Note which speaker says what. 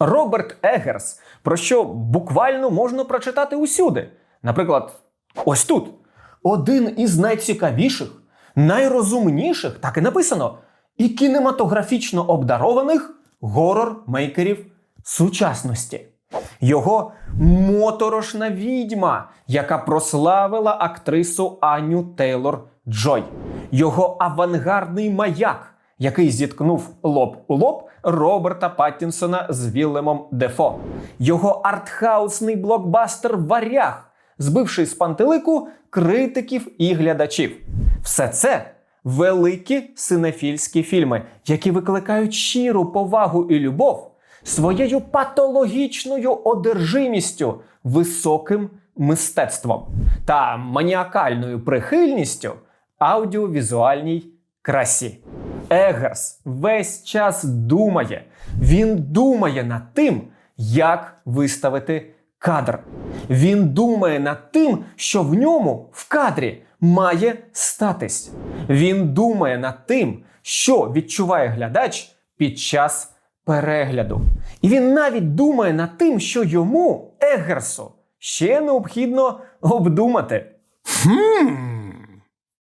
Speaker 1: Роберт Егерс, про що буквально можна прочитати усюди. Наприклад, ось тут. Один із найцікавіших, найрозумніших, так і написано, і кінематографічно обдарованих горор-мейкерів сучасності. Його моторошна відьма, яка прославила актрису Аню Тейлор Джой. Його авангардний маяк, який зіткнув лоб у лоб Роберта Паттінсона з Віллемом Дефо. Його артхаусний блокбастер Варяг, збивши з пантелику критиків і глядачів. Все це великі синефільські фільми, які викликають щиру повагу і любов своєю патологічною одержимістю, високим мистецтвом та маніакальною прихильністю аудіовізуальній красі. Егерс весь час думає. Він думає над тим, як виставити кадр. Він думає над тим, що в ньому в кадрі має статись. Він думає над тим, що відчуває глядач під час перегляду. І він навіть думає над тим, що йому, Егерсу, ще необхідно обдумати.
Speaker 2: Хм.